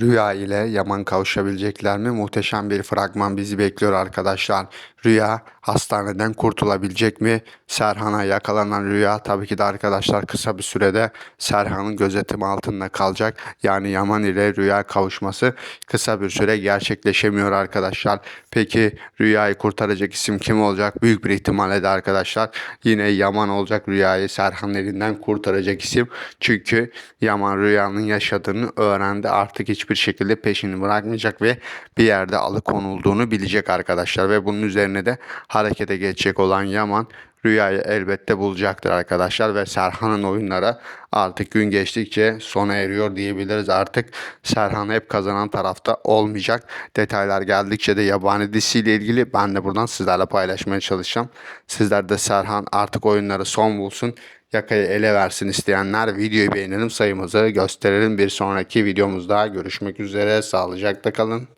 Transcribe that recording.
Rüya ile Yaman kavuşabilecekler mi? Muhteşem bir fragman bizi bekliyor arkadaşlar. Rüya hastaneden kurtulabilecek mi? Serhan'a yakalanan Rüya tabii ki de arkadaşlar kısa bir sürede Serhan'ın gözetim altında kalacak. Yani Yaman ile Rüya kavuşması kısa bir süre gerçekleşemiyor arkadaşlar. Peki Rüya'yı kurtaracak isim kim olacak? Büyük bir ihtimalle de arkadaşlar yine Yaman olacak Rüya'yı Serhan'ın elinden kurtaracak isim. Çünkü Yaman Rüya'nın yaşadığını öğrendi. Artık hiçbir şekilde peşini bırakmayacak ve bir yerde alıkonulduğunu bilecek arkadaşlar. Ve bunun üzerine de harekete geçecek olan Yaman Rüyayı elbette bulacaktır arkadaşlar ve Serhan'ın oyunları artık gün geçtikçe sona eriyor diyebiliriz. Artık Serhan hep kazanan tarafta olmayacak. Detaylar geldikçe de yabani dizisiyle ilgili ben de buradan sizlerle paylaşmaya çalışacağım. Sizler de Serhan artık oyunları son bulsun yakayı ele versin isteyenler videoyu beğenelim sayımızı gösterelim. Bir sonraki videomuzda görüşmek üzere. Sağlıcakla kalın.